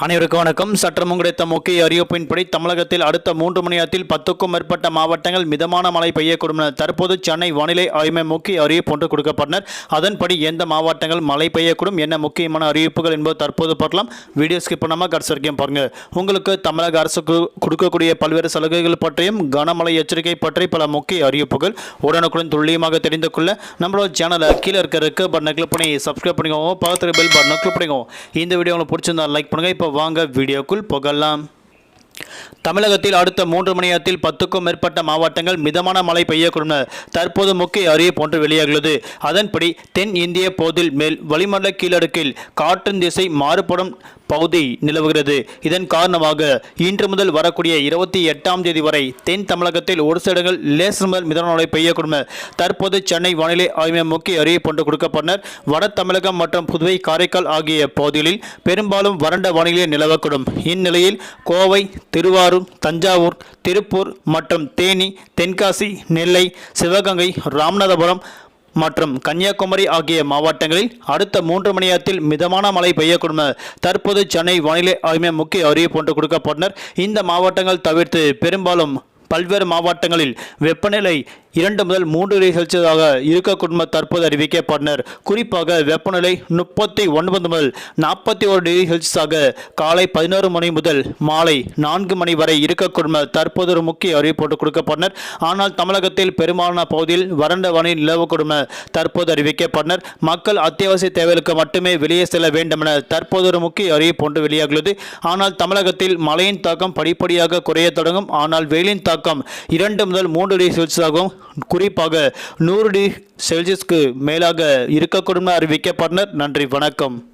அனைவருக்கும் வணக்கம். சற்றம் கிடைத்த முக்கிய அறிவிப்பின்படி தமிழகத்தில் அடுத்த மூன்று மணி நேரத்தில் பத்துக்கும் மேற்பட்ட மாவட்டங்கள் மிதமான மழை பெய்யக்கூடும் என தற்போது சென்னை வானிலை ஆய்வு முக்கிய அறிவிப்பு ஒன்று கொடுக்கப்பட்டனர். அதன்படி எந்த மாவட்டங்கள் மழை பெய்யக்கூடும் என்ன முக்கியமான அறிவிப்புகள் என்பது தற்போது பார்க்கலாம். வீடியோ ஸ்கிப் பண்ணாமல் கடைசி வரைக்கும் உங்களுக்கு தமிழக அரசுக்கு கொடுக்கக்கூடிய பல்வேறு சலுகைகள் பற்றியும் கனமழை எச்சரிக்கை பற்றி பல முக்கிய அறிவிப்புகள் உடனுக்குடன் துல்லியமாக தெரிந்து கொள்ள நம்மளோட சேனலை கீழே இருக்க பட்டனை கிளிக் பண்ணி சப்ஸ்கிரைப் பண்ணிக்கோங்க. பக்கத்தில் பெல் பட்டனை கிளிக் பண்ணிக்கோங்க. இந்த வீடியோ உங்களுக்கு பிடிச்சிருந்தா லைக் பண்ணுங்கள் இப்போ வாங்க வீடியோக்குள் போகலாம். தமிழகத்தில் அடுத்த மூன்று மணி நேரத்தில் பத்துக்கும் மேற்பட்ட மாவட்டங்கள் மிதமான மழை பெய்யக்கூடும் தற்போது முக்கிய அறிவிப்பு ஒன்று வெளியாகியுள்ளது. அதன்படி தென் இந்திய போதில் மேல் வளிமண்டல கீழடுக்கில் காற்றின் திசை மாறுபடும் பகுதி நிலவுகிறது. இதன் காரணமாக இன்று முதல் வரக்கூடிய இருபத்தி எட்டாம் தேதி வரை தென் தமிழகத்தில் ஒரு சில இடங்கள் லேசர் முதல் மிதமான மழை பெய்யக்கூடும். தற்போது சென்னை வானிலை ஆய்வு முக்கிய அறிவிப்பு ஒன்று கொடுக்கப்பட்டனர் வட தமிழகம் மற்றும் புதுவை காரைக்கால் ஆகிய பகுதிகளில் பெரும்பாலும் வறண்ட வானிலை நிலவக்கூடும். இந்நிலையில் கோவை திருவாரூர் தஞ்சாவூர் திருப்பூர் மற்றும் தேனி தென்காசி நெல்லை சிவகங்கை ராமநாதபுரம் மற்றும் கன்னியாகுமரி ஆகிய மாவட்டங்களில் அடுத்த மூன்று மணி நேரத்தில் மிதமான மழை பெய்யக்கூடும் தற்போது சென்னை வானிலை ஆய்வு முக்கிய அறிவிப்பு ஒன்று கொடுக்கப்பட்டனர். இந்த மாவட்டங்கள் தவிர்த்து பெரும்பாலும் பல்வேறு மாவட்டங்களில் வெப்பநிலை இரண்டு முதல் மூன்று டிகிரி செல்சியஸாக இருக்கக்கூடும் தற்போது அறிவிக்கப்பட்டனர். குறிப்பாக வெப்பநிலை முப்பத்தி ஒன்பது முதல் நாற்பத்தி ஒரு டிகிரி செல்சியஸாக காலை பதினோரு மணி முதல் மாலை நான்கு மணி வரை இருக்கக்கூடும் தற்போது ஒரு முக்கிய அறிவிப்பு கொடுக்கப்பட்டனர். ஆனால் தமிழகத்தில் பெரும்பாலான பகுதியில் வறண்ட வானிலை நிலவக்கூடும் தற்போது அறிவிக்கப்பட்டனர். மக்கள் அத்தியாவசிய தேவைகளுக்கு மட்டுமே வெளியே செல்ல வேண்டும் என தற்போது ஒரு முக்கிய அறிவிப்பு ஒன்று வெளியாகியுள்ளது. ஆனால் தமிழகத்தில் மழையின் தாக்கம் படிப்படியாக குறைய தொடங்கும். ஆனால் வெயிலின் தாக்கம் இரண்டு முதல் மூன்று டிகிரி செல்சியஸாகவும் குறிப்பாக நூறு டிகிரி செல்சியஸ்க்கு மேலாக இருக்கக்கூடும் அறிவிக்கப்பட்டனர். நன்றி வணக்கம்.